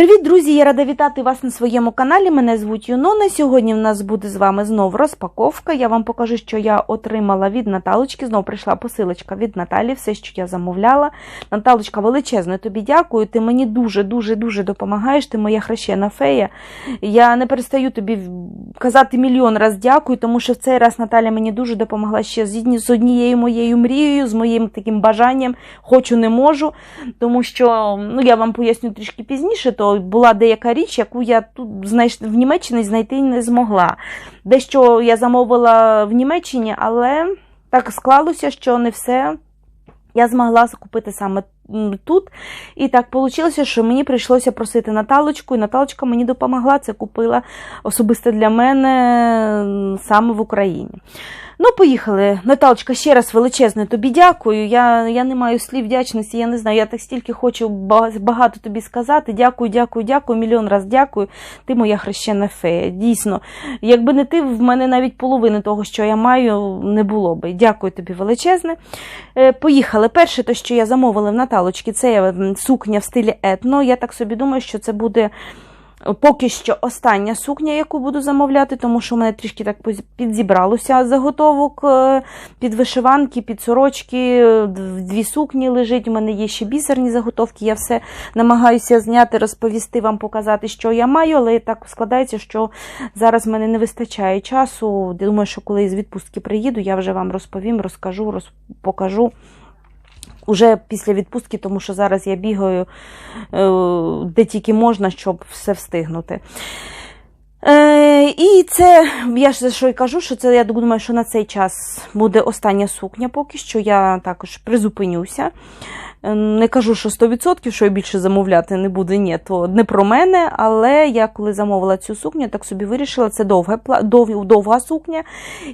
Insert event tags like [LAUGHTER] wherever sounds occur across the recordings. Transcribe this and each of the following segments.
Привіт, друзі! Я рада вітати вас на своєму каналі. Мене звуть Юнона. Сьогодні в нас буде з вами знов розпаковка. Я вам покажу, що я отримала від Наталочки. Знов прийшла посилочка від Наталі, все, що я замовляла. Наталочка, величезно тобі дякую. Ти мені дуже-дуже дуже допомагаєш. Ти моя хрещена фея. Я не перестаю тобі казати мільйон раз дякую, тому що в цей раз Наталя мені дуже допомогла ще з однією моєю мрією, з моїм таким бажанням. Хочу, не можу, тому що ну я вам поясню трішки пізніше то була деяка річ, яку я тут знайш... в Німеччині знайти не змогла. Дещо я замовила в Німеччині, але так склалося, що не все я змогла закупити саме тут. І так вийшло, що мені прийшлося просити Наталочку, і Наталочка мені допомогла, це купила особисто для мене саме в Україні. Ну, поїхали. Наталочка, ще раз величезне тобі дякую. Я я не маю слів вдячності, я не знаю. Я так стільки хочу багато тобі сказати. Дякую, дякую, дякую, мільйон раз дякую. Ти моя хрещена фея. Дійсно, якби не ти, в мене навіть половини того, що я маю, не було би. Дякую тобі величезне. Е, поїхали. Перше, те, що я замовила в Наталочки, це сукня в стилі етно. Я так собі думаю, що це буде. Поки що остання сукня, яку буду замовляти, тому що в мене трішки так підзібралося заготовок е, під вишиванки, під сорочки, дві сукні лежить. У мене є ще бісерні заготовки. Я все намагаюся зняти, розповісти вам, показати, що я маю, але так складається, що зараз в мене не вистачає часу. Думаю, що коли з відпустки приїду, я вже вам розповім, розкажу, роз... покажу. Уже після відпустки, тому що зараз я бігаю е, де тільки можна, щоб все встигнути. Е, І це, я ж що й кажу, що це я думаю, що на цей час буде остання сукня, поки що я також призупинюся. Не кажу, що 100%, що я більше замовляти не буду, ні, то не про мене. Але я коли замовила цю сукню, так собі вирішила, це довга дов, довга сукня.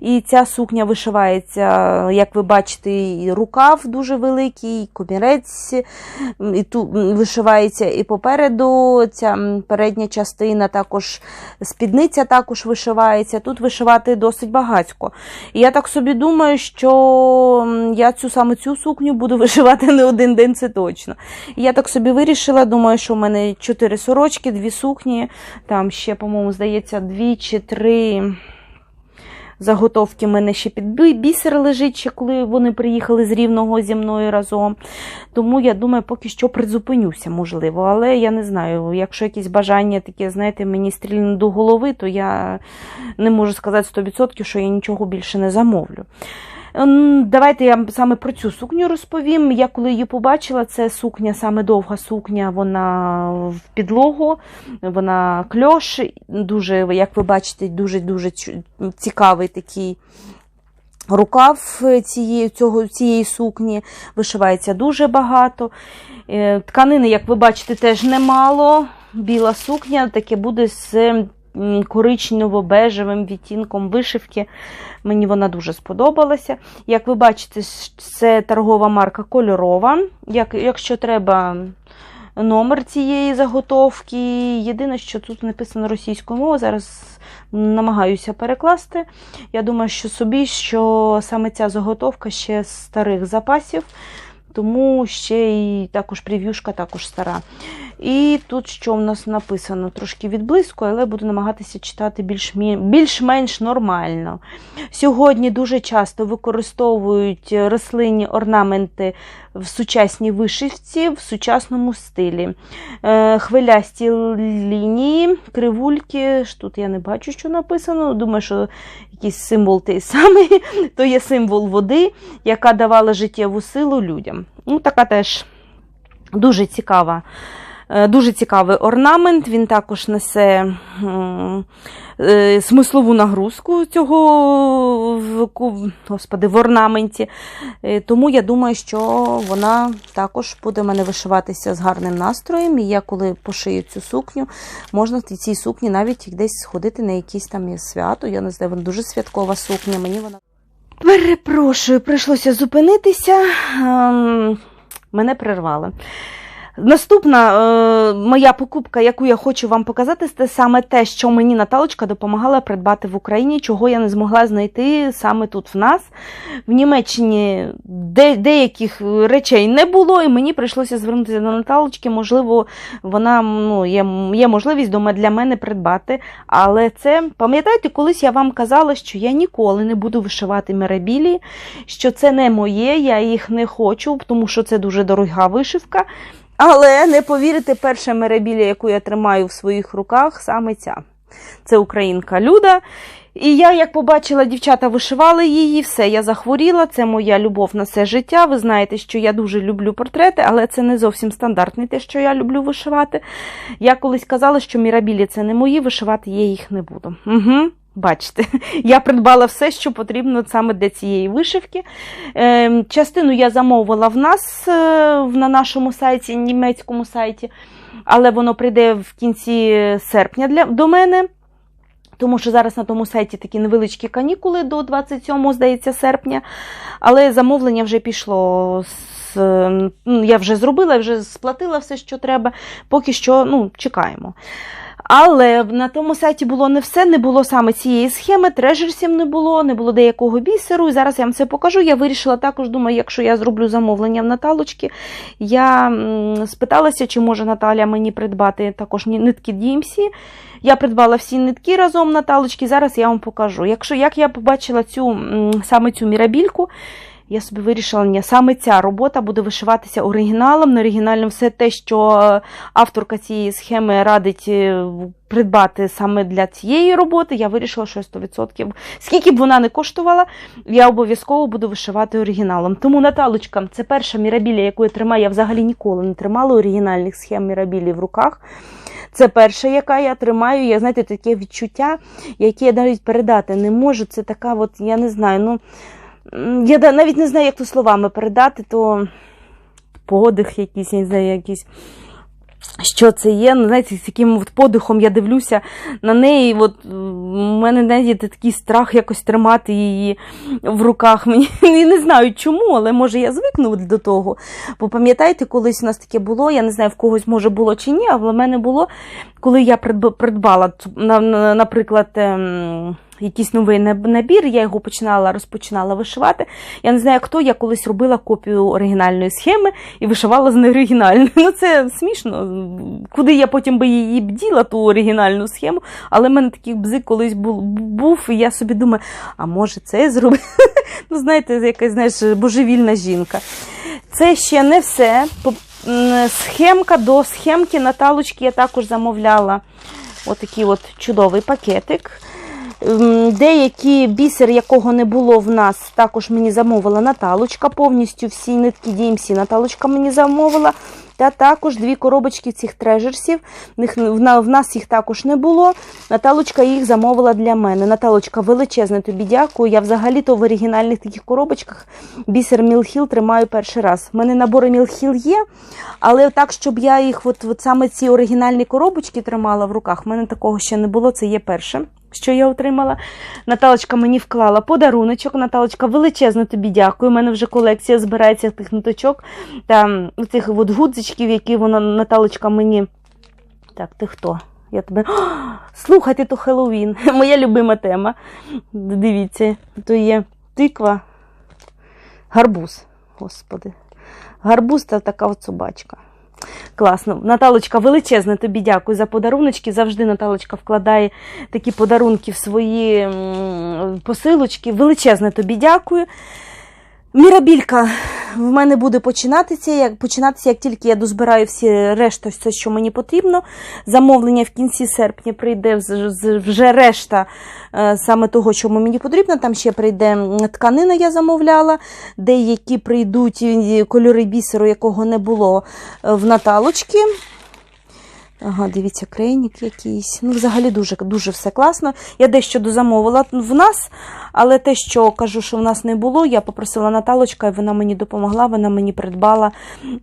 І ця сукня вишивається, як ви бачите, і рукав дуже великий, і комірець, і тут вишивається і попереду ця передня частина, також спідниця також вишивається. Тут вишивати досить багатько. І я так собі думаю, що я цю саме цю сукню буду [LAUGHS] вишивати не один день це точно. я так собі вирішила, думаю, що в мене чотири сорочки, дві сукні, там ще, по-моєму, здається, дві чи три. Заготовки в мене ще під бісер лежить, ще коли вони приїхали з рівного зі мною разом. Тому я думаю, поки що призупинюся, можливо. Але я не знаю, якщо якісь бажання таке, знаєте, мені стрільне до голови, то я не можу сказати 100%, що я нічого більше не замовлю. Ем, давайте я саме про цю сукню розповім. Я коли її побачила, це сукня, саме довга сукня, вона в підлогу, вона кльош, дуже, як ви бачите, дуже-дуже цікавий такий. Рукав цієї цього, цієї сукні вишивається дуже багато. Е, тканини, як ви бачите, теж немало. Біла сукня таке буде з коричнево-бежевим відтінком вишивки. Мені вона дуже сподобалася. Як ви бачите, це торгова марка кольорова. Як, Якщо треба номер цієї заготовки, єдине, що тут написано російською мовою, зараз намагаюся перекласти. Я думаю, що собі, що саме ця заготовка ще з старих запасів, тому ще і також прев'юшка також стара. І тут що в нас написано? Трошки відблизько, але буду намагатися читати більш-менш нормально. Сьогодні дуже часто використовують рослинні орнаменти в сучасній вишивці, в сучасному стилі. Е, хвилясті лінії, кривульки. Тут я не бачу, що написано. Думаю, що якийсь символ той самий, [LAUGHS] то є символ води, яка давала життєву силу людям. Ну, Така теж дуже цікава. Е, дуже цікавий орнамент, він також несе е, смислову нагрузку цього господи, в орнаменті. Е, тому я думаю, що вона також буде в мене вишиватися з гарним настроєм. І я, коли пошию цю сукню, можна в цій сукні навіть десь сходити на якісь там свято. Я не знаю, вона дуже святкова сукня. Мені вона. Перепрошую, прийшлося зупинитися. Ем, мене прервали. Наступна е, моя покупка, яку я хочу вам показати, це саме те, що мені Наталочка допомагала придбати в Україні, чого я не змогла знайти саме тут в нас. В Німеччині де, деяких речей не було, і мені прийшлося звернутися до Наталочки. Можливо, вона ну, є, є можливість для мене придбати. Але це, пам'ятаєте, колись я вам казала, що я ніколи не буду вишивати мірабілі, що це не моє, я їх не хочу, тому що це дуже дорога вишивка. Але не повірите, перша меребіля, яку я тримаю в своїх руках, саме ця. Це українка Люда. І я, як побачила, дівчата вишивали її, все, я захворіла, це моя любов на все життя. Ви знаєте, що я дуже люблю портрети, але це не зовсім стандартне те, що я люблю вишивати. Я колись казала, що мірабілі це не мої, вишивати я їх не буду. Угу. Бачите, [LAUGHS] я придбала все, що потрібно саме для цієї вишивки. Е, частину я замовила в нас е, на нашому сайті, німецькому сайті, але воно прийде в кінці серпня для, до мене. Тому що зараз на тому сайті такі невеличкі канікули до 27, здається, серпня. Але замовлення вже пішло. з- Я вже зробила, вже сплатила все, що треба. Поки що ну, чекаємо. Але на тому сайті було не все, не було саме цієї схеми, трежерсів не було, не було деякого бісеру. І зараз я вам це покажу. Я вирішила також, думаю, якщо я зроблю замовлення в Наталочки, я спиталася, чи може Наталя мені придбати також нитки DMC. Я придбала всі нитки разом Наталочки, зараз я вам покажу. Якщо як я побачила цю саме цю мірабільку, я собі вирішила, ні, саме ця робота буде вишиватися оригіналом. На оригінальному все те, що е, авторка цієї схеми радить е, придбати саме для цієї роботи, я вирішила, що 100%. Скільки б вона не коштувала, я обов'язково буду вишивати оригіналом. Тому, Наталочка, це перша мірабілля, яку я тримаю. Я взагалі ніколи не тримала оригінальних схем мірабілі в руках. Це перша, яка я тримаю. Я знаєте, таке відчуття, яке я навіть передати не можу. Це така, от, я не знаю, ну. Я навіть не знаю, як то словами передати, то подих якийсь, я не знаю, якийсь. Що це є? Ну, знаєте, з яким от подихом я дивлюся на неї. От, у мене навіть такий страх якось тримати її в руках. [LAUGHS] Мені я не знаю чому, але може я звикну до того. Бо пам'ятаєте, колись у нас таке було, я не знаю, в когось може було чи ні, але в мене було, коли я придбала, наприклад, ем, якийсь новий набір, я його починала, розпочинала вишивати. Я не знаю, хто, я колись робила копію оригінальної схеми і вишивала з неоригінальної. Ну це смішно. Куди я потім би її б діла, ту оригінальну схему, але в мене такий бзик колись був, і я собі думаю, а може це зробити? [LAUGHS] Ну, знаєте, якась знаєш, божевільна жінка. Це ще не все. Схемка до схемки Наталочки я також замовляла отакий от чудовий пакетик. М, Деякий бісер, якого не було в нас, також мені замовила Наталочка. Повністю всі нитки DMC Наталочка мені замовила. Та також дві коробочки цих трежерсів. В нас їх також не було. Наталочка їх замовила для мене. Наталочка, величезне тобі дякую. Я взагалі-то в оригінальних таких коробочках бісер Мілхіл тримаю перший раз. У мене набори Мілхіл є, але так, щоб я їх, от, от саме ці оригінальні коробочки тримала в руках, в мене такого ще не було. Це є перше. Що я отримала? Наталочка мені вклала подаруночок. Наталочка, величезно тобі дякую. У мене вже колекція збирається тих ниточок та цих от гудзичків, які вона Наталочка мені. Так, ти хто? Я тебе. Слухайте, то Хеллоуін. [LAUGHS] Моя любима тема. Дивіться, то є тиква, гарбуз. Господи. Гарбуз та така от собачка. Класно. Наталочка, величезне тобі дякую за подаруночки. Завжди Наталочка вкладає такі подарунки в свої посилочки. Величезне тобі дякую. Мірабілька в мене буде починатися, як, починатися, як тільки я дозбираю всі решта, все, що мені потрібно. Замовлення в кінці серпня прийде вже решта е, саме того, що мені потрібно. Там ще прийде тканина, я замовляла, деякі прийдуть кольори бісеру, якого не було е, в Наталочки. Ага, дивіться, крейник якийсь. Ну, взагалі дуже дуже все класно. Я дещо дозамовила в нас, але те, що кажу, що в нас не було, я попросила Наталочка, і вона мені допомогла, вона мені придбала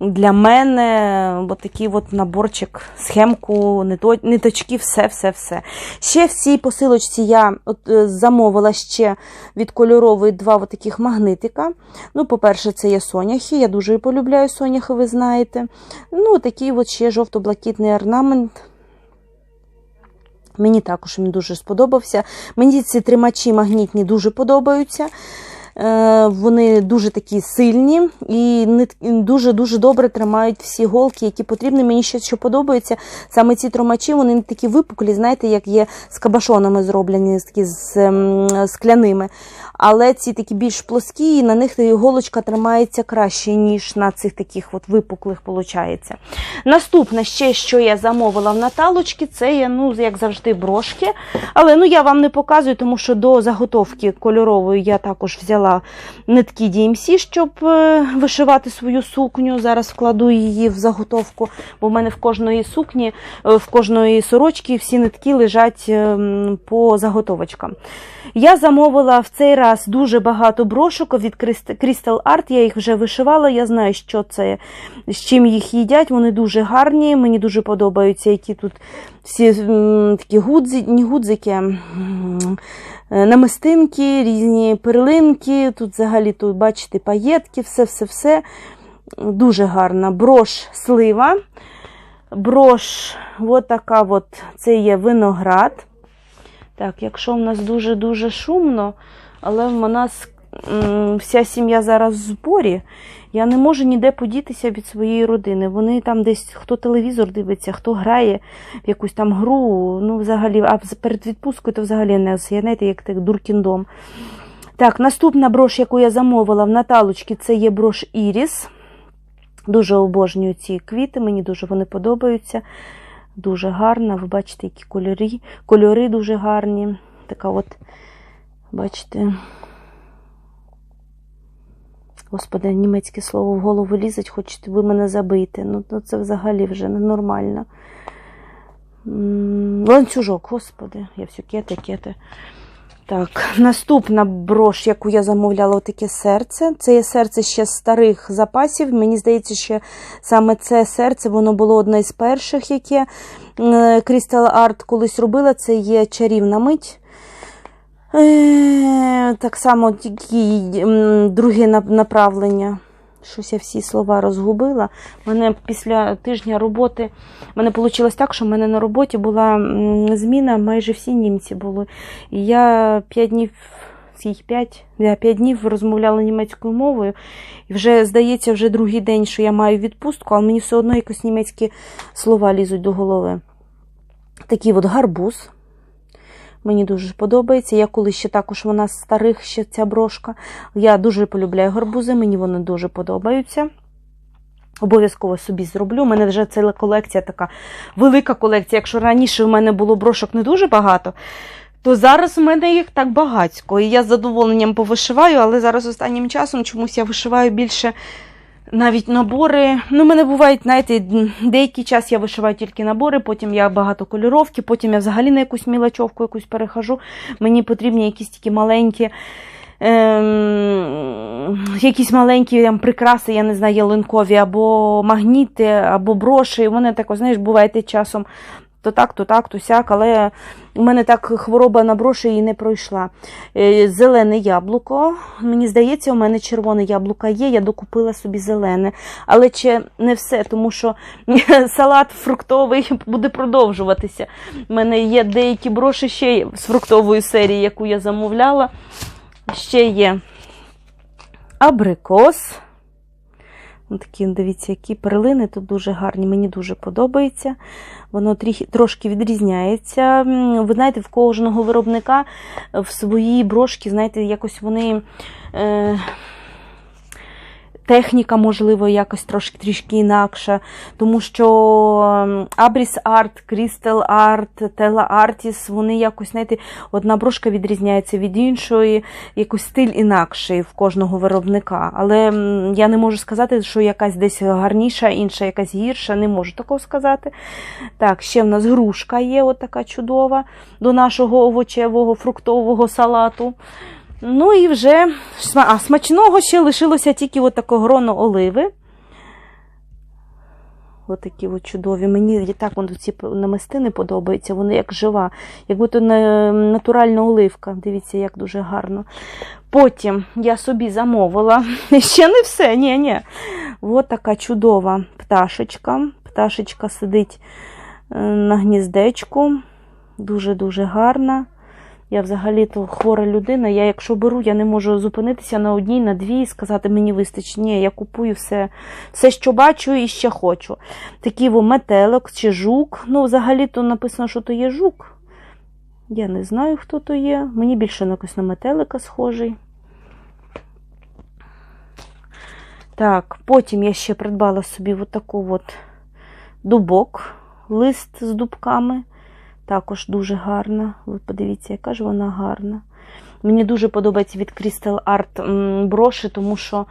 для мене от такий от наборчик, схемку, ниточки, все-все-все. Ще в цій посилочці я от, е, замовила ще від кольорової два от таких магнитика. Ну, по-перше, це є соняхи. Я дуже полюбляю соняхи, ви знаєте. Ну, такий от ще жовто-блакитний орнамент. Мені також він дуже сподобався. Мені ці тримачі магнітні дуже подобаються. Е, Вони дуже такі сильні і дуже-дуже добре тримають всі голки, які потрібні. Мені ще що подобається. Саме ці тримачі, вони такі випуклі, знаєте, як є з кабашонами зроблені, такі з скляними. Але ці такі більш плоскі, і на них голочка тримається краще, ніж на цих таких от випуклих. Виходить. Наступне ще, що я замовила в Наталочки, це є, ну, як завжди, брошки. Але ну, я вам не показую, тому що до заготовки кольорової я також взяла нитки DMC, щоб е, вишивати свою сукню. Зараз вкладу її в заготовку, бо в мене в кожної сукні, е, в кожної сорочки всі нитки лежать ем, по заготовочкам. Я замовила в цей раз дуже багато брошок від Crystal Art, я їх вже вишивала, я знаю, що це, з чим їх їдять. Вони дуже гарні, мені дуже подобаються, які тут всі такі гудзики, е, намистинки, різні перлинки. Тут взагалі тут, бачите, паєтки, все-все-все. Дуже гарна. Брош слива. Брош, от от, це є виноград. Так, якщо в нас дуже-дуже шумно, але в нас вся сім'я зараз в зборі, я не можу ніде подітися від своєї родини. Вони там десь хто телевізор дивиться, хто грає в якусь там гру. Ну, взагалі, а перед відпусткою то взагалі не знаєте, як так дуркіндом. Так, наступна брош, яку я замовила в Наталочці, це є брош Іріс. Дуже обожнюю ці квіти, мені дуже вони подобаються дуже гарна. Ви бачите, які кольори, кольори дуже гарні. Така от, бачите, господи, німецьке слово в голову лізать, хочете ви мене забити. Ну, ну це взагалі вже ненормально. Ланцюжок, господи, я все кети, кети. Так, наступна брош, яку я замовляла, таке серце. Це є серце ще з старих запасів. Мені здається, що саме це серце воно було одне з перших, яке Crystal Art колись робила. Це є чарівна мить. Е, так само друге направлення. Щось я всі слова розгубила. Мене після тижня роботи мене вийшло так, що в мене на роботі була зміна, майже всі німці були. І я п'ять днів, п'ять, я п'ять днів розмовляла німецькою мовою. І вже, здається, вже другий день, що я маю відпустку, але мені все одно якось німецькі слова лізуть до голови. Такий от гарбуз. Мені дуже подобається. Я коли ще також вона з старих ще ця брошка. Я дуже полюбляю гарбузи, мені вони дуже подобаються. Обов'язково собі зроблю. У мене вже ціла колекція така велика колекція. Якщо раніше в мене було брошок не дуже багато, то зараз у мене їх так багатько. І я з задоволенням повишиваю, але зараз останнім часом чомусь я вишиваю більше навіть набори. Ну, в мене бувають, знаєте, деякий час я вишиваю тільки набори, потім я багато кольоровки, потім я взагалі на якусь мілочовку якусь перехожу. Мені потрібні якісь такі маленькі. Ем, якісь маленькі там, прикраси, я не знаю, ялинкові, або магніти, або броші. Вони так, знаєш, буваєте часом то так, то так, то сяк, але у мене так хвороба на броші і не пройшла. Е, зелене яблуко. Мені здається, у мене червоне яблуко є, я докупила собі зелене. Але ще не все, тому що [LAUGHS] салат фруктовий буде продовжуватися. У мене є деякі броші ще з фруктової серії, яку я замовляла. Ще є абрикос. Такі, дивіться, які перлини тут дуже гарні, мені дуже подобається. Воно трошки відрізняється. Ви знаєте, в кожного виробника в свої брошки, знаєте, якось вони. Е, техніка, можливо, якось трошки трішки інакша, тому що Abris Art, Crystal Art, Tela Artis, вони якось, знаєте, одна брошка відрізняється від іншої, якось стиль інакший в кожного виробника. Але я не можу сказати, що якась десь гарніша, інша якась гірша, не можу такого сказати. Так, ще в нас грушка є, от така чудова, до нашого овочевого фруктового салату. Ну і вже а, смачного ще лишилося тільки от гроно оливи. Ось такі от чудові. Мені так вони ці намистини подобаються, вони як жива, як будто натуральна оливка. Дивіться, як дуже гарно. Потім я собі замовила. [LAUGHS] Ще не все, ні, ні. Ось така чудова пташечка. Пташечка сидить е, на гніздечку. Дуже-дуже гарна. Я взагалі-то хвора людина. Я, якщо беру, я не можу зупинитися на одній, на дві і сказати, мені вистачить. Ні, я купую все, все, що бачу і ще хочу. Такий метелик чи жук. Ну, взагалі-то написано, що то є жук. Я не знаю, хто то є. Мені більше якось на метелика схожий. Так, потім я ще придбала собі от таку от дубок, лист з дубками. Також дуже гарна. Ви подивіться, яка ж вона гарна. Мені дуже подобається від Crystal Art броші, тому що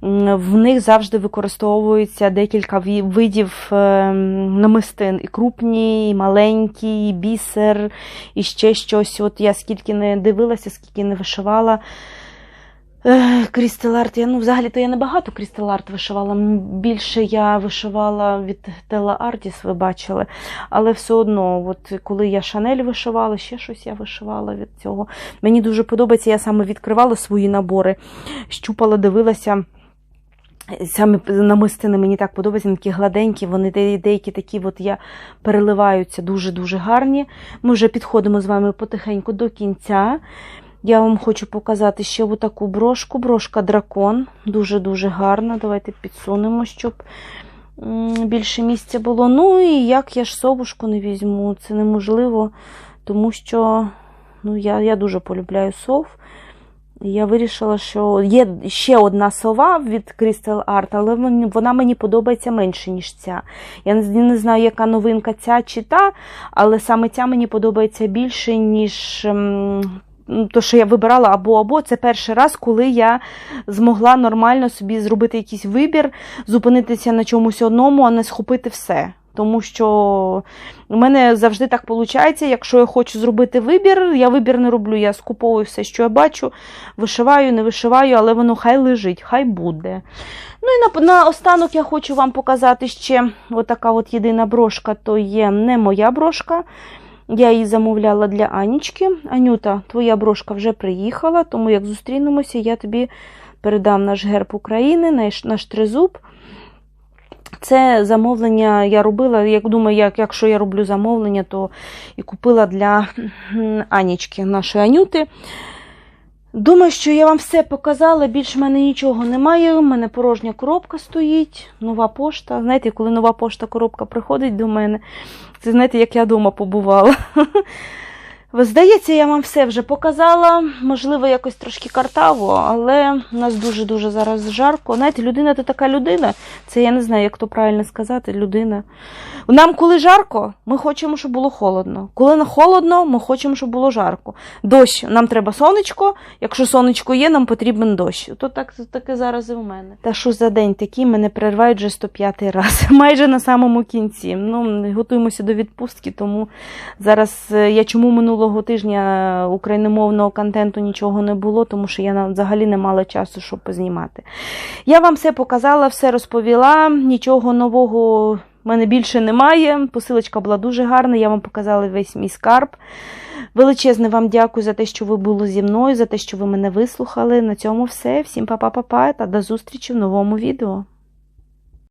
в них завжди використовується декілька видів е, намистин. І крупні, і маленькі, і бісер, і ще щось. От я скільки не дивилася, скільки не вишивала. Крістел Арт, я ну взагалі-то я не багато Крістел вишивала. Більше я вишивала від Тела Артіс, ви бачили. Але все одно, от коли я Шанель вишивала, ще щось я вишивала від цього. Мені дуже подобається, я саме відкривала свої набори, щупала, дивилася. Саме намистини мені так подобаються, такі гладенькі, вони деякі такі от я переливаються дуже-дуже гарні. Ми вже підходимо з вами потихеньку до кінця. Я вам хочу показати ще таку брошку. Брошка дракон. Дуже-дуже гарна. Давайте підсунемо, щоб більше місця було. Ну і як я ж совушку не візьму, це неможливо, тому що ну, я, я дуже полюбляю сов. Я вирішила, що є ще одна сова від Crystal Art, але вона мені подобається менше, ніж ця. Я не, знаю, яка новинка ця чи та, але саме ця мені подобається більше, ніж то, що я вибирала або-або. Це перший раз, коли я змогла нормально собі зробити якийсь вибір, зупинитися на чомусь одному, а не схопити все. Тому що у мене завжди так виходить, якщо я хочу зробити вибір, я вибір не роблю, я скуповую все, що я бачу, вишиваю, не вишиваю, але воно хай лежить, хай буде. Ну і на, на останок я хочу вам показати ще отака от єдина брошка, то є не моя брошка. Я її замовляла для Анічки. Анюта, твоя брошка вже приїхала, тому як зустрінемося, я тобі передам наш герб України, наш, наш тризуб. Це замовлення я робила. Як думаю, як, якщо я роблю замовлення, то і купила для Анічки, нашої Анюти. Думаю, що я вам все показала. Більше в мене нічого немає. У мене порожня коробка стоїть, нова пошта. Знаєте, коли нова пошта коробка приходить до мене, це знаєте, як я вдома побувала. [LAUGHS] Здається, я вам все вже показала. Можливо, якось трошки картаво, але у нас дуже-дуже зараз жарко. Знаєте, людина то така людина. Це я не знаю, як то правильно сказати, людина. Нам, коли жарко, ми хочемо, щоб було холодно. Коли не холодно, ми хочемо, щоб було жарко. Дощ, нам треба сонечко. Якщо сонечко є, нам потрібен дощ. То так, таке зараз і у мене. Та що за день такий, мене перервають вже 105 раз, [LAUGHS] майже на самому кінці. Ну, готуємося до відпустки, тому зараз е, я чому минулого тижня україномовного контенту нічого не було, тому що я взагалі не мала часу, щоб познімати. Я вам все показала, все розповіла, нічого нового в мене більше немає. Посилочка була дуже гарна, я вам показала весь мій скарб. Величезне вам дякую за те, що ви були зі мною, за те, що ви мене вислухали. На цьому все. Всім па-па-па-па та до зустрічі в новому відео.